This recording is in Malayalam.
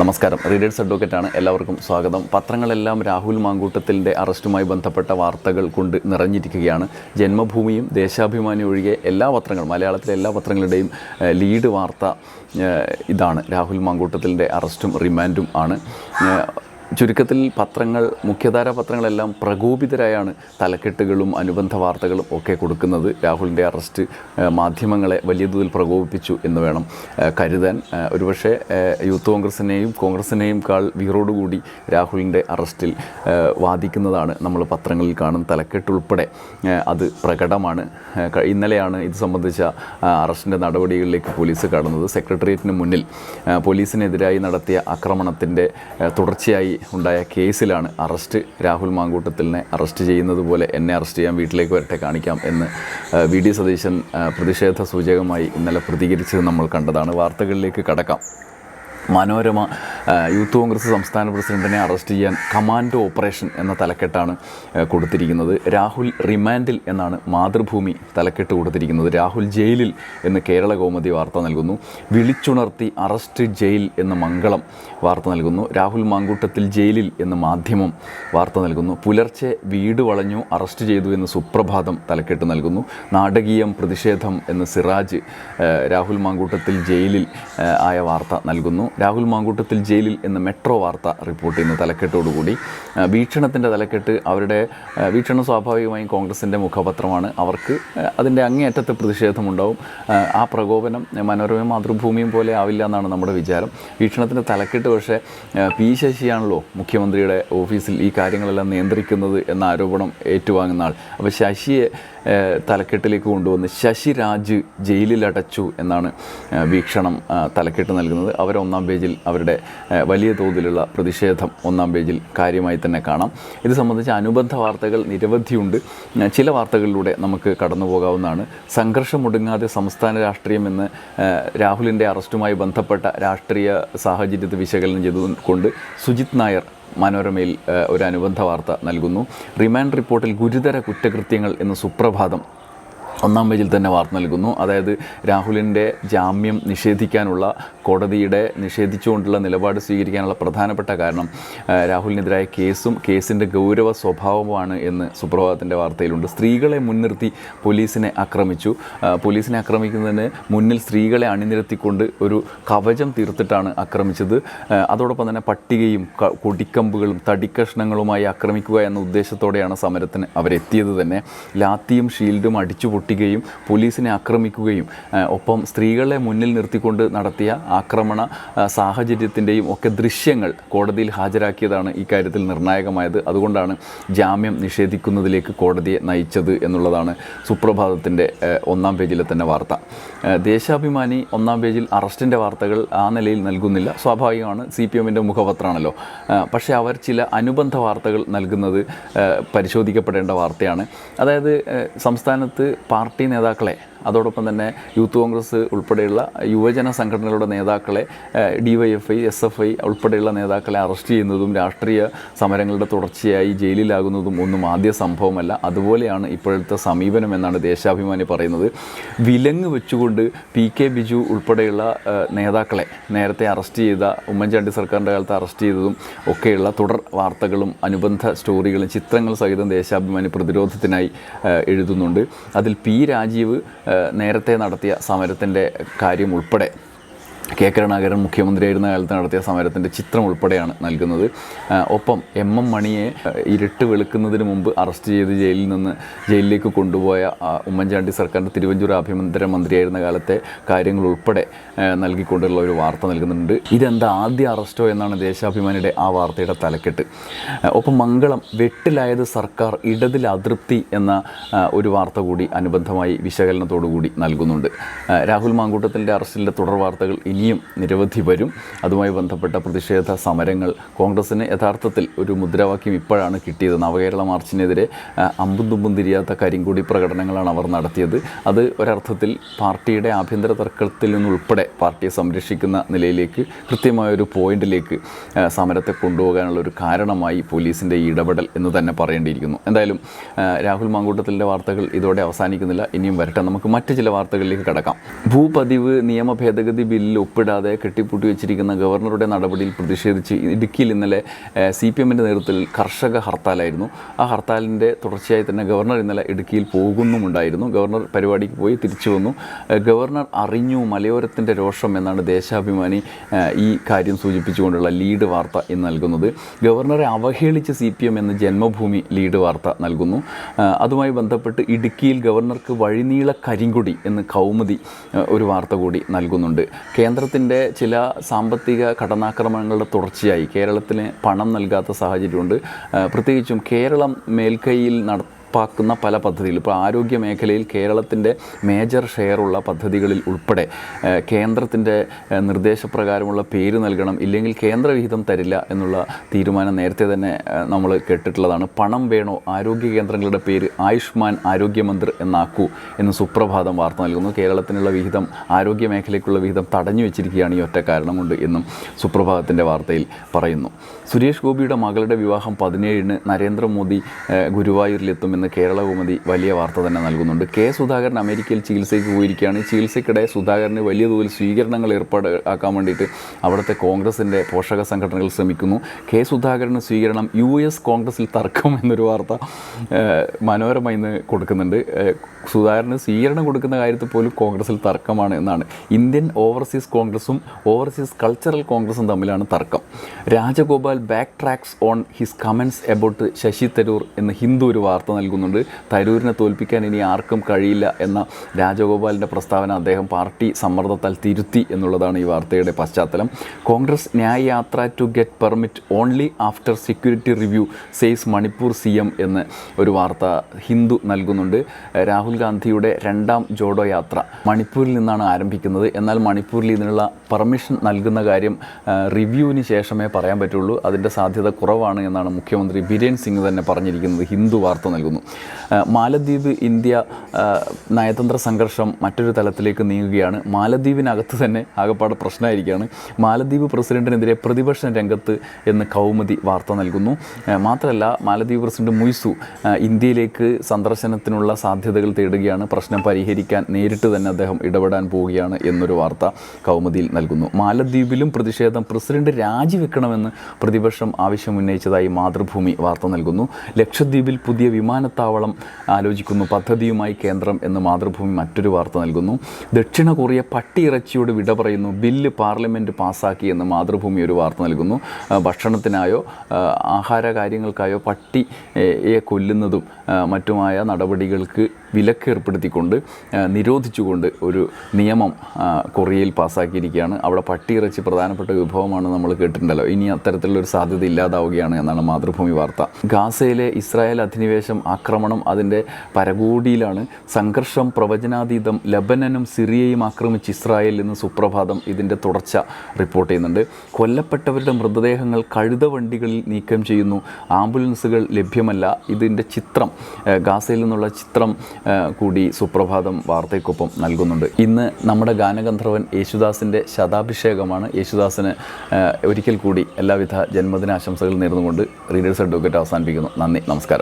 നമസ്കാരം. റീഡേഴ്സ് അഡ്വക്കേറ്റ് ആണ്. എല്ലാവർക്കും സ്വാഗതം. പത്രങ്ങളെല്ലാം രാഹുൽ മാങ്കൂട്ടത്തിന്റെ അറസ്റ്റുമായി ബന്ധപ്പെട്ട വാർത്തകൾ കൊണ്ട് നിറഞ്ഞിരിക്കുകയാണ്. ജന്മഭൂമിയും ദേശാഭിമാനി ഒഴികെ എല്ലാ പത്രങ്ങളും മലയാളത്തിലെ എല്ലാ പത്രങ്ങളുടെയും ലീഡ് വാർത്ത ഇതാണ്. രാഹുൽ മാങ്കൂട്ടത്തിന്റെ അറസ്റ്റും റിമാൻഡും ആണ്. ചുരുക്കത്തിൽ പത്രങ്ങൾ മുഖ്യധാര പത്രങ്ങളെല്ലാം പ്രകോപിതരായാണ് തലക്കെട്ടുകളും അനുബന്ധ വാർത്തകളും ഒക്കെ കൊടുക്കുന്നത്. രാഹുലിന്റെ അറസ്റ്റ് മാധ്യമങ്ങളെ വലിയ തോതിൽ പ്രകോപിപ്പിച്ചു എന്ന് വേണം കരുതാൻ. ഒരുപക്ഷെ യൂത്ത് കോൺഗ്രസിനെയും കോൺഗ്രസിനെയും കാൾ വീറോടുകൂടി രാഹുലിന്റെ അറസ്റ്റിൽ വാദിക്കുന്നതാണ് നമ്മൾ പത്രങ്ങളിൽ കാണുന്ന തലക്കെട്ടുൾപ്പെടെ അത് പ്രകടമാണ്. ഇന്നലെയാണ് ഇത് സംബന്ധിച്ച അറസ്റ്റിന്റെ നടപടികളിലേക്ക് പോലീസ് കടന്നത്. സെക്രട്ടേറിയറ്റിന് മുന്നിൽ പോലീസിനെതിരായി നടത്തിയ ആക്രമണത്തിന്റെ തുടർച്ചയായി ഉണ്ടായ കേസിലാണ് അറസ്റ്റ്. രാഹുൽ മാങ്കൂട്ടത്തിലിനെ അറസ്റ്റ് ചെയ്യുന്നത് പോലെ എന്നെ അറസ്റ്റ് ചെയ്യാൻ വീട്ടിലേക്ക് വരട്ടെ കാണിക്കാം എന്ന് വി. ഡി. സതീശൻ പ്രതിഷേധ സൂചകമായി ഇന്നലെ പ്രതികരിച്ചത് നമ്മൾ കണ്ടതാണ്. വാർത്തകളിലേക്ക് കടക്കാം. മനോരമ യൂത്ത് കോൺഗ്രസ് സംസ്ഥാന പ്രസിഡന്റിനെ അറസ്റ്റ് ചെയ്യാൻ കമാൻഡോ ഓപ്പറേഷൻ എന്ന തലക്കെട്ടാണ് കൊടുത്തിരിക്കുന്നത്. രാഹുൽ റിമാൻഡിൽ എന്നാണ് മാതൃഭൂമി തലക്കെട്ട് കൊടുത്തിരിക്കുന്നത്. രാഹുൽ ജയിലിൽ എന്ന് കേരള കോമതി വാർത്ത നൽകുന്നു. വിളിച്ചുണർത്തി അറസ്റ്റ് ജയിൽ എന്ന് മംഗളം വാർത്ത നൽകുന്നു. രാഹുൽ മാങ്കൂട്ടത്തിൽ ജയിലിൽ എന്ന് മാധ്യമം വാർത്ത നൽകുന്നു. പുലർച്ചെ വീട് വളഞ്ഞു അറസ്റ്റ് ചെയ്തു എന്ന് സുപ്രഭാതം തലക്കെട്ട് നൽകുന്നു. നാടകീയം പ്രതിഷേധം എന്ന് സിറാജ് രാഹുൽ മാങ്കൂട്ടത്തിൽ ജയിലിൽ ആയ വാർത്ത നൽകുന്നു. രാഹുൽ മാങ്കൂട്ടത്തിൽ ജയിലിൽ എന്ന മെട്രോ വാർത്ത റിപ്പോർട്ട് ചെയ്യുന്ന തലക്കെട്ടോടുകൂടി വീക്ഷണത്തിന്റെ തലക്കെട്ട് അവരുടെ വീക്ഷണം സ്വാഭാവികമായും കോൺഗ്രസിന്റെ മുഖപത്രമാണ്. അവർക്ക് അതിന്റെ അങ്ങേയറ്റത്തെ പ്രതിഷേധമുണ്ടാവും. ആ, പ്രകോപനം മനോരമ മാതൃഭൂമിയും പോലെ ആവില്ല എന്നാണ് നമ്മുടെ വിചാരം. വീക്ഷണത്തിന്റെ തലക്കെട്ട് പക്ഷേ പി ശശിയാണല്ലോ മുഖ്യമന്ത്രിയുടെ ഓഫീസിൽ ഈ കാര്യങ്ങളെല്ലാം നിയന്ത്രിക്കുന്നത് എന്ന ആരോപണം ഏറ്റുവാങ്ങുന്ന ആൾ. അപ്പോൾ ശശിയെ തലക്കെട്ടിലേക്ക് കൊണ്ടുവന്ന് ശശിരാജ് ജയിലിലടച്ചു എന്നാണ് വീക്ഷണം തലക്കെട്ട് നൽകുന്നത്. അവർ ഒന്നാം പേജിൽ അവരുടെ വലിയ തോതിലുള്ള പ്രതിഷേധം ഒന്നാം പേജിൽ കാര്യമായി തന്നെ കാണാം. ഇത് സംബന്ധിച്ച് അനുബന്ധ വാർത്തകൾ നിരവധിയുണ്ട്. ചില വാർത്തകളിലൂടെ നമുക്ക് കടന്നു പോകാവുന്നതാണ്. സംഘർഷമൊടുങ്ങാതെ സംസ്ഥാന രാഷ്ട്രീയം എന്ന് രാഹുലിന്റെ അറസ്റ്റുമായി ബന്ധപ്പെട്ട രാഷ്ട്രീയ സാഹചര്യത്തെ വിശകലനം ചെയ്തുകൊണ്ട് സുജിത് നായർ മനോരമയിൽ ഒരു അനുബന്ധ വാർത്ത നൽകുന്നു. റിമാൻഡ് റിപ്പോർട്ടിൽ ഗുരുതര കുറ്റകൃത്യങ്ങൾ എന്ന് സുപ്രഭാതം ഒന്നാം പേജിൽ തന്നെ വാർത്ത നൽകുന്നു. അതായത് രാഹുലിന്റെ ജാമ്യം നിഷേധിക്കാനുള്ള കോടതിയുടെ നിഷേധിച്ചുകൊണ്ടുള്ള നിലപാട് സ്വീകരിക്കാനുള്ള പ്രധാനപ്പെട്ട കാരണം രാഹുലിനെതിരായ കേസും കേസിന്റെ ഗൗരവ സ്വഭാവമാണ് എന്ന് സുപ്രഭാതത്തിന്റെ വാർത്തയിലുണ്ട്. സ്ത്രീകളെ മുൻനിർത്തി പോലീസിനെ ആക്രമിച്ചു. പോലീസിനെ ആക്രമിക്കുന്നതിന് മുന്നിൽ സ്ത്രീകളെ അണിനിരത്തിക്കൊണ്ട് ഒരു കവചം തീർത്തിട്ടാണ് ആക്രമിച്ചത്. അതോടൊപ്പം തന്നെ പട്ടികയും കൊടിക്കമ്പുകളും തടിക്കഷ്ണങ്ങളുമായി ആക്രമിക്കുക എന്ന ഉദ്ദേശത്തോടെയാണ് സമരത്തിന് അവരെത്തിയത് തന്നെ. ലാത്തിയും ഷീൽഡും അടിച്ചു പൊട്ടിക്കുകയും പോലീസിനെ ആക്രമിക്കുകയും ഒപ്പം സ്ത്രീകളെ മുന്നിൽ നിർത്തിക്കൊണ്ട് നടത്തിയ ആക്രമണ സാഹചര്യത്തിന്റെയും ഒക്കെ ദൃശ്യങ്ങൾ കോടതിയിൽ ഹാജരാക്കിയതാണ് ഇക്കാര്യത്തിൽ നിർണായകമായത്. അതുകൊണ്ടാണ് ജാമ്യം നിഷേധിക്കുന്നതിലേക്ക് കോടതിയെ നയിച്ചത് എന്നുള്ളതാണ് സുപ്രഭാതത്തിന്റെ ഒന്നാം പേജിലെ തന്നെ വാർത്ത. ദേശാഭിമാനി ഒന്നാം പേജിൽ അറസ്റ്റിന്റെ വാർത്തകൾ ആ നിലയിൽ നൽകുന്നില്ല. സ്വാഭാവികമാണ് സി പി എമ്മിന്റെ മുഖപത്രമാണല്ലോ. പക്ഷേ അവർ ചില അനുബന്ധ വാർത്തകൾ നൽകുന്നത് പരിശോധിക്കപ്പെടേണ്ട വാർത്തയാണ്. അതായത് സംസ്ഥാനത്ത് പാർട്ടി നേതാക്കളെ അതോടൊപ്പം തന്നെ യൂത്ത് കോൺഗ്രസ് ഉൾപ്പെടെയുള്ള യുവജന സംഘടനകളുടെ നേതാക്കളെ D Y F I S F I ഉൾപ്പെടെയുള്ള നേതാക്കളെ അറസ്റ്റ് ചെയ്യുന്നതും രാഷ്ട്രീയ സമരങ്ങളുടെ തുടർച്ചയായി ജയിലിലാകുന്നതും ഒന്നും ആദ്യ സംഭവമല്ല. അതുപോലെയാണ് ഇപ്പോഴത്തെ സമീപനം എന്നാണ് ദേശാഭിമാനി പറയുന്നത്. വിലങ്ങ് വെച്ചുകൊണ്ട് പി കെ ബിജു ഉൾപ്പെടെയുള്ള നേതാക്കളെ നേരത്തെ അറസ്റ്റ് ചെയ്ത ഉമ്മൻചാണ്ടി സർക്കാരിന്റെ കാലത്ത് അറസ്റ്റ് ചെയ്തതും ഒക്കെയുള്ള തുടർ വാർത്തകളും അനുബന്ധ സ്റ്റോറികളും ചിത്രങ്ങൾ സഹിതം ദേശാഭിമാനി പ്രതിരോധത്തിനായി എഴുതുന്നുണ്ട്. അതിൽ പി രാജീവ് നേരത്തെ നടത്തിയ സമരത്തിന്റെ കാര്യം ഉൾപ്പെടെ. കെ കരുണാകരൻ മുഖ്യമന്ത്രിയായിരുന്ന കാലത്ത് നടത്തിയ സമരത്തിന്റെ ചിത്രം ഉൾപ്പെടെയാണ് നൽകുന്നത്. ഒപ്പം എം എം മണിയെ ഇരുട്ട് വെളുക്കുന്നതിന് മുമ്പ് അറസ്റ്റ് ചെയ്ത് ജയിലിൽ നിന്ന് ജയിലിലേക്ക് കൊണ്ടുപോയ ഉമ്മൻചാണ്ടി സർക്കാരിന്റെ തിരുവഞ്ചൂർ ആഭ്യന്തര മന്ത്രിയായിരുന്ന കാലത്തെ കാര്യങ്ങൾ ഉൾപ്പെടെ നൽകിക്കൊണ്ടുള്ള ഒരു വാർത്ത നൽകുന്നുണ്ട്. ഇതെന്താ ആദ്യ അറസ്റ്റോ എന്നാണ് ദേശാഭിമാനിയുടെ ആ വാർത്തയുടെ തലക്കെട്ട്. ഒപ്പം മംഗളം വെട്ടിലായത് സർക്കാർ ഇടതിൽ അതൃപ്തി എന്ന ഒരു വാർത്ത കൂടി അനുബന്ധമായി വിശകലനത്തോടു കൂടി നൽകുന്നുണ്ട് രാഹുൽ മാങ്കൂട്ടത്തിന്റെ അറസ്റ്റിന്റെ തുടർ വാർത്തകൾ ഇനിയും നിരവധി വരും. അതുമായി ബന്ധപ്പെട്ട പ്രതിഷേധ സമരങ്ങൾ. കോൺഗ്രസിന് യഥാർത്ഥത്തിൽ ഒരു മുദ്രാവാക്യം ഇപ്പോഴാണ് കിട്ടിയത്. നവകേരള മാർച്ചിനെതിരെ അമ്പും തുമ്പും തിരിയാത്ത കരിങ്കൂടി പ്രകടനങ്ങളാണ് അവർ നടത്തിയത്. അത് ഒരർത്ഥത്തിൽ പാർട്ടിയുടെ ആഭ്യന്തര തർക്കത്തിൽ നിന്നുൾപ്പെടെ പാർട്ടിയെ സംരക്ഷിക്കുന്ന നിലയിലേക്ക് കൃത്യമായ ഒരു പോയിന്റിലേക്ക് സമരത്തെ കൊണ്ടുപോകാനുള്ള ഒരു കാരണമായി പോലീസിന്റെ ഇടപെടൽ എന്ന് തന്നെ പറയേണ്ടിയിരിക്കുന്നു. എന്തായാലും രാഹുൽ മാങ്കൂട്ടത്തിന്റെ വാർത്തകൾ ഇതോടെ അവസാനിക്കുന്നില്ല. ഇനിയും വരട്ടെ. നമുക്ക് മറ്റ് ചില വാർത്തകളിലേക്ക് കടക്കാം. ഭൂപതിവ് നിയമ ഭേദഗതി ബില്ലിൽ ഒപ്പിടാതെ കെട്ടിപ്പൂട്ടി വെച്ചിരിക്കുന്ന ഗവർണറുടെ നടപടിയിൽ പ്രതിഷേധിച്ച് ഇടുക്കിയിൽ ഇന്നലെ സി പി എമ്മിന്റെ നേതൃത്വത്തിൽ കർഷക ഹർത്താലായിരുന്നു. ആ ഹർത്താലിന്റെ തുടർച്ചയായി തന്നെ ഗവർണർ ഇന്നലെ ഇടുക്കിയിൽ പോകുന്നുമുണ്ടായിരുന്നു. ഗവർണർ പരിപാടിക്ക് പോയി തിരിച്ചു വന്നു. ഗവർണർ അറിഞ്ഞു മലയോരത്തിന്റെ രോഷം എന്നാണ് ദേശാഭിമാനി ഈ കാര്യം സൂചിപ്പിച്ചുകൊണ്ടുള്ള ലീഡ് വാർത്ത ഇന്ന് നൽകുന്നത്. ഗവർണറെ അവഹേളിച്ച് സി പി എം എന്ന ജന്മഭൂമി ലീഡ് വാർത്ത നൽകുന്നു. അതുമായി ബന്ധപ്പെട്ട് ഇടുക്കിയിൽ ഗവർണർക്ക് വഴിനീള കരിങ്കൊടി എന്ന് കൗമുദി ഒരു വാർത്ത കൂടി നൽകുന്നുണ്ട്. കേന്ദ്രത്തിന്റെ ചില സാമ്പത്തിക കടന്നാക്രമണങ്ങളുടെ തുടർച്ചയായി കേരളത്തിന് പണം നൽകാത്ത സാഹചര്യമുണ്ട്. പ്രത്യേകിച്ചും കേരളം മേൽക്കൈയിൽ നടപ്പാക്കുന്ന പല പദ്ധതികൾ. ഇപ്പോൾ ആരോഗ്യ മേഖലയിൽ കേരളത്തിന്റെ മേജർ ഷെയറുള്ള പദ്ധതികളിൽ ഉൾപ്പെടെ കേന്ദ്രത്തിന്റെ നിർദ്ദേശപ്രകാരമുള്ള പേര് നൽകണം ഇല്ലെങ്കിൽ കേന്ദ്രവിഹിതം തരില്ല എന്നുള്ള തീരുമാനം നേരത്തെ തന്നെ നമ്മൾ കേട്ടിട്ടുള്ളതാണ്. പണം വേണോ? ആരോഗ്യ കേന്ദ്രങ്ങളുടെ പേര് ആയുഷ്മാൻ ആരോഗ്യമന്ത്രി എന്നാക്കൂ എന്ന് സുപ്രഭാതം വാർത്ത നൽകുന്നു. കേരളത്തിനുള്ള വിഹിതം ആരോഗ്യ മേഖലയ്ക്കുള്ള വിഹിതം തടഞ്ഞു വെച്ചിരിക്കുകയാണ് ഈ ഒറ്റ കാരണം കൊണ്ട് എന്നും സുപ്രഭാതത്തിന്റെ വാർത്തയിൽ പറയുന്നു. സുരേഷ് ഗോപിയുടെ മകളുടെ വിവാഹം പതിനേഴിന് നരേന്ദ്രമോദി ഏഹ്, ഗുരുവായൂരിലെത്തുമെന്ന് കേരളകൗമുദി വലിയ വാർത്ത തന്നെ നൽകുന്നുണ്ട്. കെ സുധാകരൻ അമേരിക്കയിൽ ചികിത്സയ്ക്ക് പോയിരിക്കുകയാണ്. ചികിത്സയ്ക്കിടെ സുധാകരന് വലിയ തോതിൽ സ്വീകരണങ്ങൾ ഏർപ്പാട് ആക്കാൻ വേണ്ടിയിട്ട് അവിടുത്തെ കോൺഗ്രസിന്റെ പോഷക സംഘടനകൾ ശ്രമിക്കുന്നു. കെ സുധാകരന് സ്വീകരണം യു എസ് കോൺഗ്രസിൽ തർക്കം എന്നൊരു വാർത്ത മനോരമ ഇന്ന് കൊടുക്കുന്നുണ്ട്. സുധാകരന് സ്വീകരണം കൊടുക്കുന്ന കാര്യത്തിൽ പോലും കോൺഗ്രസിൽ തർക്കമാണ് എന്നാണ്. ഇന്ത്യൻ ഓവർസീസ് കോൺഗ്രസും ഓവർസീസ് കൾച്ചറൽ കോൺഗ്രസും തമ്മിലാണ് തർക്കം. Rajagopal back tracks on his comments about Shashi Tharoor എന്ന ഹിന്ദു ഒരു വാർത്ത നൽകുന്നുണ്ട്. തരൂരിനെ തോൽപ്പിക്കാൻ ഇനി ആർക്കും കഴിയില്ല എന്ന രാജഗോപാലിന്റെ പ്രസ്താവന അദ്ദേഹം പാർട്ടി സമ്മർദ്ദത്താൽ തിരുത്തി എന്നുള്ളതാണ് ഈ വാർത്തയുടെ പശ്ചാത്തലം. Congress Nyay Yatra to get permit only after security review says Manipur C M എന്ന് ഒരു വാർത്ത ഹിന്ദു നൽകുന്നുണ്ട്. രാഹുൽ ഗാന്ധിയുടെ രണ്ടാം ജോഡോ യാത്ര മണിപ്പൂരിൽ നിന്നാണ് ആരംഭിക്കുന്നത്. എന്നാൽ മണിപ്പൂരിൽ ഇതിനുള്ള പെർമിഷൻ നൽകുന്ന കാര്യം റിവ്യൂവിന് ശേഷമേ പറയാൻ പറ്റുള്ളൂ. അതിന്റെ സാധ്യത കുറവാണ് എന്നാണ് മുഖ്യമന്ത്രി ബിരേൻ സിംഗ് തന്നെ പറഞ്ഞിരിക്കുന്നത്. ഹിന്ദു വാർത്ത നൽകുന്നു. മാലദ്വീപ് ഇന്ത്യ നയതന്ത്ര സംഘർഷം മറ്റൊരു തലത്തിലേക്ക് നീങ്ങുകയാണ്. മാലദ്വീപിനകത്ത് തന്നെ ആകപ്പാട് പ്രശ്നമായിരിക്കുകയാണ്. മാലദ്വീപ് പ്രസിഡന്റിനെതിരെ പ്രതിപക്ഷ രംഗത്ത് എന്ന് കൗമുദി വാർത്ത നൽകുന്നു. മാത്രമല്ല മാലദ്വീപ് പ്രസിഡന്റ് മുയ്സു ഇന്ത്യയിലേക്ക് സന്ദർശനത്തിനുള്ള സാധ്യതകൾ തേടുകയാണ്. പ്രശ്നം പരിഹരിക്കാൻ നേരിട്ട് തന്നെ അദ്ദേഹം ഇടപെടാൻ പോവുകയാണ് എന്നൊരു വാർത്ത കൗമുദിയിൽ നൽകുന്നു. മാലദ്വീപിലും പ്രതിഷേധം പ്രസിഡന്റ് രാജിവെക്കണമെന്ന് പ്രതിപക്ഷം ആവശ്യമുന്നയിച്ചതായി മാതൃഭൂമി വാർത്ത നൽകുന്നു. ലക്ഷദ്വീപിൽ പുതിയ വിമാനത്താവളം ആലോചിക്കുന്നു പദ്ധതിയുമായി കേന്ദ്രം എന്ന് മാതൃഭൂമി മറ്റൊരു വാർത്ത നൽകുന്നു. ദക്ഷിണ കൊറിയ പട്ടിയിറച്ചിയോട് വിട പറയുന്നു. ബില്ല് പാർലമെന്റ് പാസ്സാക്കി എന്ന് മാതൃഭൂമി ഒരു വാർത്ത നൽകുന്നു. ഭക്ഷണത്തിനായോ ആഹാര കാര്യങ്ങൾക്കായോ പട്ടിയെ കൊല്ലുന്നതും മറ്റുമായ നടപടികൾക്ക് വിലക്ക് ഏർപ്പെടുത്തിക്കൊണ്ട് നിരോധിച്ചുകൊണ്ട് ഒരു നിയമം കൊറിയയിൽ പാസ്സാക്കിയിരിക്കുകയാണ് അവിടെ പട്ടിയിറച്ചി പ്രധാനപ്പെട്ട വിഭവമാണ് നമ്മൾ കേട്ടിട്ടുണ്ടല്ലോ. ഇനി അത്തരത്തിലുള്ളൊരു സാധ്യത ഇല്ലാതാവുകയാണ് എന്നാണ് മാതൃഭൂമി വാർത്ത. ഗാസയിലെ ഇസ്രായേൽ അധിനിവേശം ആക്രമണം അതിന്റെ പരകോടിയിലാണ്. സംഘർഷം പ്രവചനാതീതം ലബനനും സിറിയയും ആക്രമിച്ച് ഇസ്രായേൽ എന്ന് സുപ്രഭാതം ഇതിന്റെ തുടർച്ച റിപ്പോർട്ട് ചെയ്യുന്നുണ്ട്. കൊല്ലപ്പെട്ടവരുടെ മൃതദേഹങ്ങൾ കഴുത വണ്ടികളിൽ നീക്കം ചെയ്യുന്നു. ആംബുലൻസുകൾ ലഭ്യമല്ല. ഇതിന്റെ ചിത്രം ഗാസയിൽ നിന്നുള്ള ചിത്രം കൂടി സുപ്രഭാതം വാർത്തയ്ക്കൊപ്പം നൽകുന്നുണ്ട്. ഇന്ന് നമ്മുടെ ഗാനഗന്ധർവൻ യേശുദാസിന്റെ ശതാഭിഷേകമാണ്. യേശുദാസിന് ഒരിക്കൽ കൂടി എല്ലാവിധ ജന്മദിനാശംസകൾ നേർന്നുകൊണ്ട് റീഡേഴ്സ് അഡ്വക്കേറ്റ് അവസാനിപ്പിക്കുന്നു. നന്ദി നമസ്കാരം.